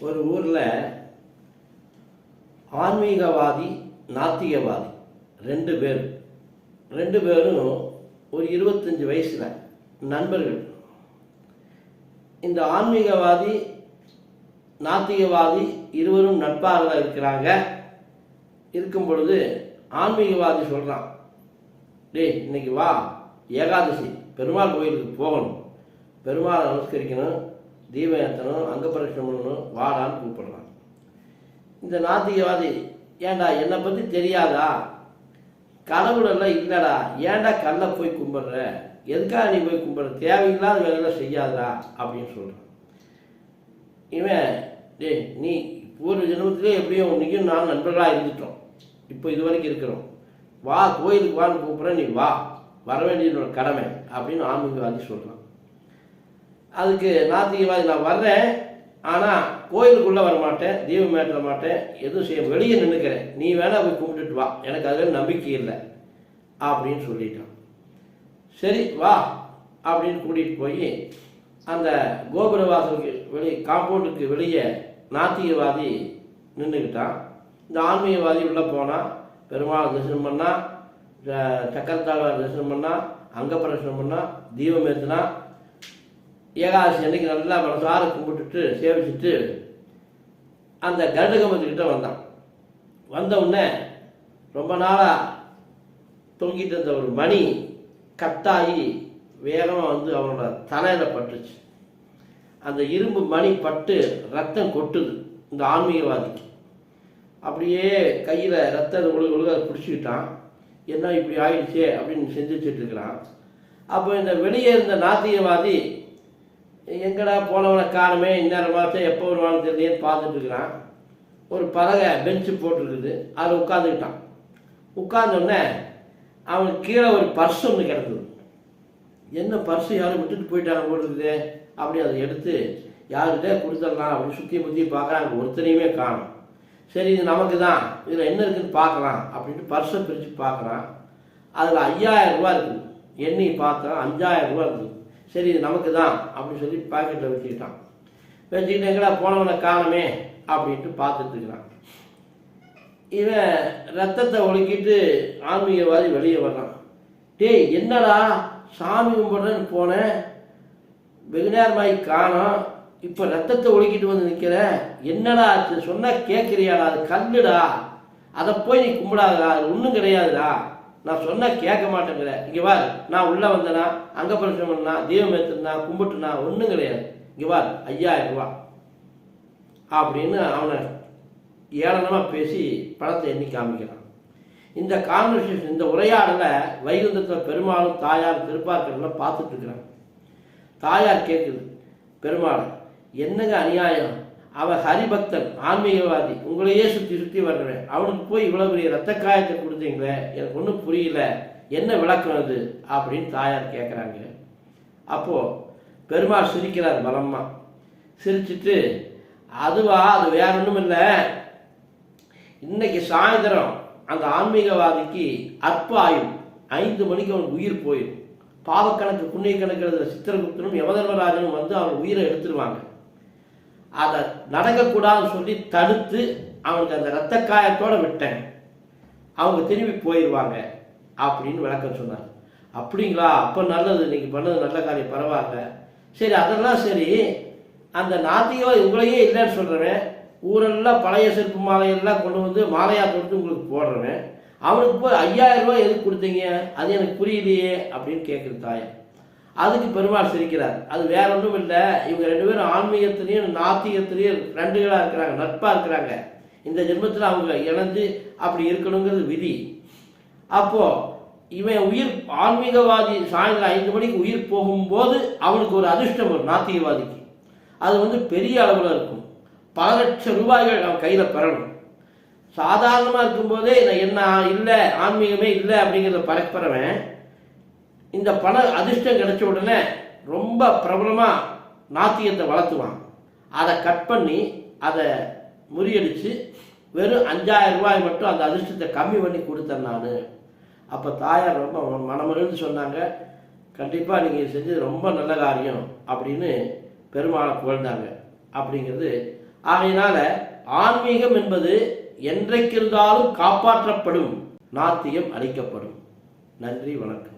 ஒரு ஊரில் ஆன்மீகவாதி நாத்திகவாதி ரெண்டு பேர். ரெண்டு பேரும் ஒரு இருபத்தஞ்சி வயசில் நண்பர்கள். இந்த ஆன்மீகவாதி நாத்திகவாதி இருவரும் நட்பாக இருக்கிறாங்க. இருக்கும் பொழுது ஆன்மீகவாதி சொல்கிறான் டேய் இன்னைக்கு வா ஏகாதசி பெருமாள் கோயிலுக்கு போகணும். பெருமாளை நமஸ்கரிக்கணும். தீபம் ஏற்றணும் பண்ணணும் வாடான்னு கூப்பிடுறான் இந்த நாத்திகவாதி ஏன்டா என்னை பற்றி தெரியாதா? கடவுளெல்லாம் இல்லைடா ஏன்டா கல்லை போய் கும்பிட்ற? எதுக்காக நீ போய் கும்பிட்ற? தேவையில்லாத வேலையெல்லாம் செய்யாதடா அப்படின்னு சொல்கிறான் இவன் டேய் நீ பூர்வ ஜென்மத்திலே எப்படியும் உன்னைக்கும் நான் நண்பர்களாக இருந்துட்டோம். இப்போ இது வரைக்கும் இருக்கிறோம். வா கோயிலுக்கு வான்னு கூப்பிட்றேன் நீ வா. வர வேண்டியதோட கடமை அப்படின்னு ஆன்மீகவாதி சொல்கிறான் அதுக்கு நாத்திகவாதி நான் வர்றேன். ஆனால் கோயிலுக்குள்ளே வர மாட்டேன் தீபம் ஏற்ற மாட்டேன் எதுவும் செய்ய வெளியே நின்றுக்கிறேன் நீ வேணால் போய் கும்பிட்டுட்டு வா. எனக்கு அதில் நம்பிக்கை இல்லை. அப்படின்னு சொல்லிட்டான். சரி வா அப்படின்னு கூட்டிகிட்டு போய் அந்த கோபுர வாசலுக்கு வெளியே காம்பவுண்டுக்கு வெளியே நாத்திகவாதி நின்றுக்கிட்டான் இந்த ஆன்மீகவாதி உள்ளே போனால் பெருமாள் தரிசனம் பண்ணால் சக்கரத்தாழ்வார் தரிசனம் பண்ணால் அங்கப்பிரசனம் பண்ணால் தீபம் ஏற்றினா ஏகாதசி அன்னைக்கு நல்லா மனசார கும்பிட்டுட்டு சேவிச்சுட்டு அந்த கருடகம்பத்துக்கிட்ட வந்தான். வந்த உடனே ரொம்ப நாளாக தொங்கிட்டு இருந்த ஒரு மணி கட்டாகி வேகமாக வந்து அவனோட தலையில் பட்டுச்சு. அந்த இரும்பு மணி பட்டு ரத்தம் கொட்டுது இந்த ஆன்மீகவாதிக்கு. அப்படியே கையில் ரத்தம் ஒழுகு ஒழுக பிடிச்சிக்கிட்டான். என்ன இப்படி ஆயிடுச்சே அப்படின்னு சிந்திச்சுட்டு இருக்கிறான். அப்போ இந்த வெளியே இருந்த நாத்திகவாதி எங்கடா போனவனை காலமே இந்நேரம் மாதம் எப்போ வருவான்னு தெரியலையேன்னு பார்த்துட்டு இருக்கிறான் ஒரு பலகை பெஞ்சு போட்டுருக்குது. அதில் உட்காந்துக்கிட்டான் உட்காந்தோடனே அவனுக்கு கீழே ஒரு பர்ஸ் ஒன்று கிடக்குது என்ன பர்ஸு யாரும் விட்டுட்டு போயிட்டாங்க போட்டுருக்குது அப்படி அதை எடுத்து யாருக்கிட்டே கொடுத்துடலாம் அப்படின்னு சுற்றி முற்றி பார்க்குறாங்க ஒருத்தனையுமே காணும். சரி இது நமக்கு தான் இதில் என்ன இருக்குன்னு பார்க்கலாம் அப்படின்ட்டு பர்ஸை பிரித்து பார்க்குறான். அதில் ஐயாயிரம் ரூபா இருக்குது. எண்ணி பார்த்தா அஞ்சாயிரம் ரூபா இருக்குது. சரி இது நமக்கு தான் அப்படின்னு சொல்லி பாக்கெட்டில் வச்சுக்கிட்டான். வச்சுக்கிட்டு எங்கடா போனவனை காணமே அப்படின்ட்டு பார்த்துட்டுருக்கிறான் இவன் ரத்தத்தை ஒழுக்கிட்டு ஆன்மீகவாதி வெளியே வர்றான். டேய் என்னடா சாமி கும்பிட்றேன்னு போனேன் வெகு நேரமாகி காணோம். இப்போ ரத்தத்தை ஒழுக்கிட்டு வந்து நிற்கிற என்னடா சொன்னால் கேட்குறியாடா அது கல்லுடா. அதை போய் நீ கும்பிடாதடா அது ஒன்றும் கிடையாதுடா. நான் சொன்னால் கேட்க மாட்டேங்கிற. இங்கே வா நான் உள்ளே வந்தேனா அங்கே பிரச்சனை பண்ணா தீபம் ஏற்றுனா கும்பிட்டுனா ஒன்றும் கிடையாது. இங்கே வா ஐயாயிரம் ரூபா. அப்படின்னு அவனை ஏளனமாக பேசி பணத்தை எண்ணி காமிக்கிறான். இந்த கான்வர்சேஷன் இந்த உரையாடலை வைகுந்தத்தில் பெருமாளும் தாயார் திருப்பார்க்கலாம் பார்த்துட்டு இருக்கிறான் தாயார் கேட்குது பெருமாள் என்னங்க அநியாயம்? அவன் ஹரிபக்தன் ஆன்மீகவாதி உங்களையே சுற்றி சுற்றி வர்றேன் அவனுக்கு போய் இவ்வளோ பெரிய ரத்த காயத்தை கொடுத்தீங்களே எனக்கு ஒன்றும் புரியல. என்ன விளக்கம் அது அப்படின்னு தாயார் கேட்குறாங்க அப்போது பெருமாள் சிரிக்கிறார் பலமா. சிரிச்சிட்டு அதுவா அது வேற ஒன்றும் இல்லை. இன்னைக்கு சாயந்தரம் அந்த ஆன்மீகவாதிக்கு அற்ப ஆயுள். ஐந்து மணிக்கு அவனுக்கு உயிர் போயிடும். பாவக்கணக்கு புண்ணிய கணக்கு எழுதுகிற சித்திரகுப்தனும் யமதர்மராஜனும் வந்து அவன் உயிரை எடுத்துருவாங்க. அதை நடக்கக்கூடாதுன்னு சொல்லி தடுத்து அவனுக்கு அந்த இரத்த காயத்தோடு விட்டேன். அவங்க திரும்பி போயிடுவாங்க அப்படின்னு விளக்கம் சொன்னார். அப்படிங்களா? அப்போ நல்லது இன்னைக்கு பண்ணது நல்ல காரியம் பரவாயில்ல. சரி அதெல்லாம் சரி. அந்த நாத்தியோ உங்களையே இல்லைன்னு சொல்கிறவன் ஊரெல்லாம் பழைய செருப்பு மாலையெல்லாம் கொண்டு வந்து மாலையாக கொடுத்து உங்களுக்கு போடுறவன் அவனுக்கு போய் ஐயாயிரம் ரூபாய் எதுக்கு கொடுத்தீங்க? அது எனக்கு புரியலையே அப்படின்னு கேட்குற தாயன் அதுக்கு பெருமாள் சிரிக்கிறார். அது வேற ஒன்றும் இல்லை. இவங்க ரெண்டு பேரும் ஆன்மீகத்திலையும் நாத்திகத்திலையும் ஃப்ரெண்டுகளாக இருக்கிறாங்க நட்பாக இருக்கிறாங்க. இந்த ஜென்மத்தில் அவங்க இணைஞ்சு அப்படி இருக்கணுங்கிறது விதி. அப்போது இவன் உயிர் ஆன்மீகவாதி சாயந்தரம் ஐந்து மணிக்கு உயிர் போகும்போது அவனுக்கு ஒரு அதிர்ஷ்டம் வரும் நாத்திகவாதிக்கு. அது வந்து பெரிய அளவில் இருக்கும். பல லட்சம் ரூபாய்கள் அவன் கையில் பெறணும். சாதாரணமாக இருக்கும்போதே நான் என்ன இல்லை ஆன்மீகமே இல்லை அப்படிங்கிறத பரப்புறவன் இந்த பண அதிர்ஷ்டம் கிடைச்ச உடனே ரொம்ப பிரபலமாக நாத்தியத்தை வளர்த்துவான். அதை கட் பண்ணி அதை முறியடித்து வெறும் அஞ்சாயிரம் ரூபாய் மட்டும் அந்த அதிர்ஷ்டத்தை கம்மி பண்ணி கொடுத்தேன் நான் அப்போ தாயார் ரொம்ப மனமறிந்து சொன்னாங்க கண்டிப்பாக நீங்கள் செஞ்சது ரொம்ப நல்ல காரியம் அப்படின்னு பெருமாளை புகழ்ந்தாங்க. அப்படிங்கிறது ஆகையினால ஆன்மீகம் என்பது என்றைக்கிருந்தாலும் காப்பாற்றப்படும். நாத்தியம் அழிக்கப்படும் நன்றி வணக்கம்.